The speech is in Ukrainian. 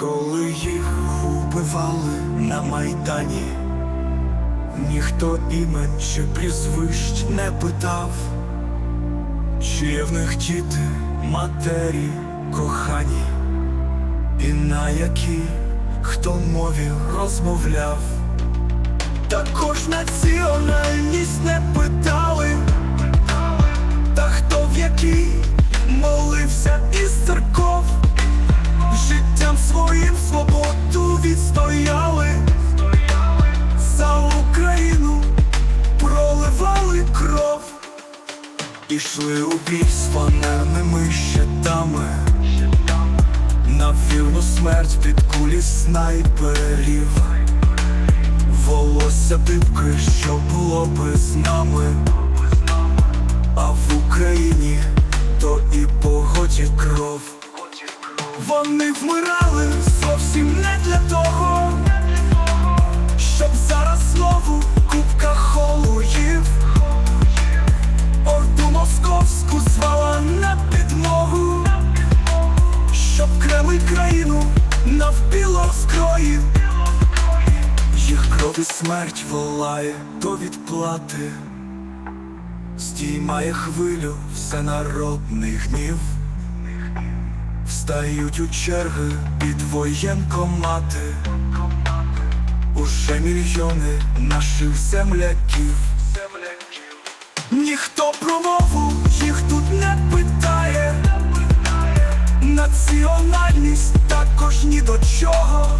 Коли їх убивали на майдані, ніхто імен чи прізвищ не питав, чи є в них діти, матері, кохані, і на якій хто мові розмовляв. Також національність не питали, ішли у бій з фанерними щитами, на вірну смерть під кулі снайперів. Волосся дибки, що було би з нами, а в Україні то і погоді кров. Вони вмирали зовсім не для того, Їх смерть волає до відплати, здіймає хвилю всенародний гнів, встають у черги під воєнкомати, уже мільйони наших земляків. Ніхто про мову їх тут не питає, національність також ні до чого.